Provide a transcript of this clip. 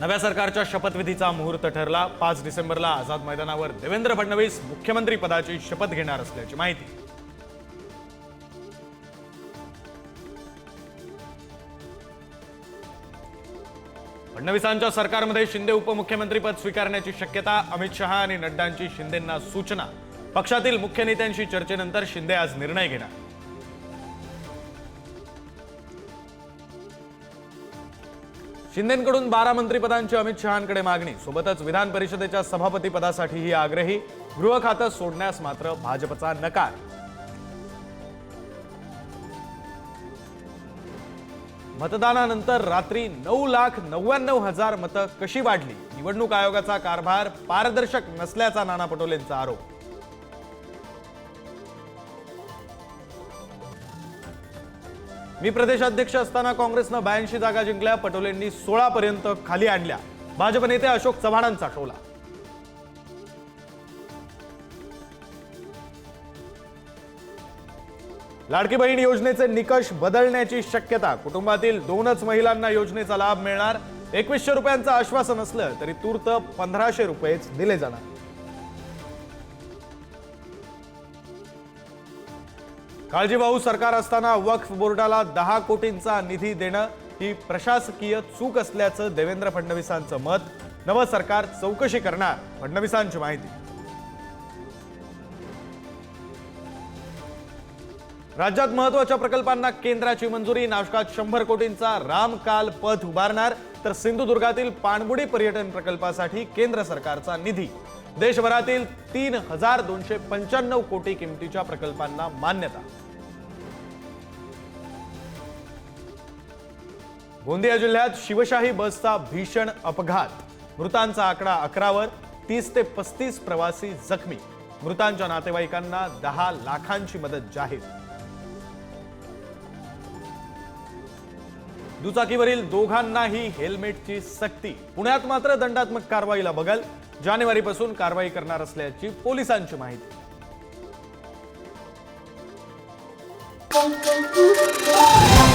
नव्या सरकारच्या शपथविधीचा मुहूर्त ठरला. पाच डिसेंबरला आझाद मैदानावर देवेंद्र फडणवीस मुख्यमंत्री पदाची शपथ घेणार असल्याची माहिती. फडणवीसांच्या सरकारमध्ये शिंदे उपमुख्यमंत्रीपद स्वीकारण्याची शक्यता अमित शहा आणि नड्डांची शिंदेंना सूचना. पक्षातील मुख्य नेत्यांशी चर्चेनंतर शिंदे आज निर्णय घेणार. शिंदेकडून बारा मंत्रीपदांची अमित शहांकडे मागणी. सोबतच विधान परिषदेच्या सभापती पदासाठीही आग्रही. गृह खातं सोडण्यास मात्र भाजपचा नकार. मतदानानंतर रात्री नऊ लाख नव्याण्णव हजार मतं कशी वाढली? निवडणूक आयोगाचा कारभार पारदर्शक नसल्याचा नाना पटोलेंचा आरोप. मी प्रदेशाध्यक्ष असताना काँग्रेसनं ब्याऐंशी जागा जिंकल्या पटोलेंनी सोळा पर्यंत खाली आणल्या. भाजप नेते अशोक चव्हाणांचा टोला लाडकी बहीण योजनेचे निकष बदलण्याची शक्यता. कुटुंबातील दोनच महिलांना योजनेचा लाभ मिळणार. एकवीसशे रुपयांचं आश्वासन असलं तरी तूर्त पंधराशे रुपयेच दिले जाणार. काळजीभाऊ सरकार असताना वक्फ बोर्डाला दहा कोटींचा निधी देणं ही प्रशासकीय चूक असल्याचं देवेंद्र फडणवीसांचं मत. नवं सरकार चौकशी करणार फडणवीसांची माहिती. राज्यात महत्त्वाच्या प्रकल्पांना केंद्राची मंजुरी नाशकात शंभर कोटींचा रामकाल पथ उभारणार तर सिंधुदुर्गातील पाणबुडी पर्यटन प्रकल्पासाठी केंद्र सरकारचा निधी. देशभरातील तीन हजार दोनशे पंच्याण्णव कोटी किमतीच्या प्रकल्पांना मान्यता. गोंदिया जिल्ह्यात शिवशाही बसचा भीषण अपघात. मृतांचा आकडा अकरावर तीस ते पस्तीस प्रवासी जखमी. मृतांच्या नातेवाईकांना दहा लाखांची मदत जाहीर. दुचाकीवरील दोघांनाही हेल्मेटची सक्ती पुण्यात मात्र दंडात्मक कारवाईला बगल जानेवारीपासून कारवाई करणार असल्याची पोलिसांची माहिती Thank you.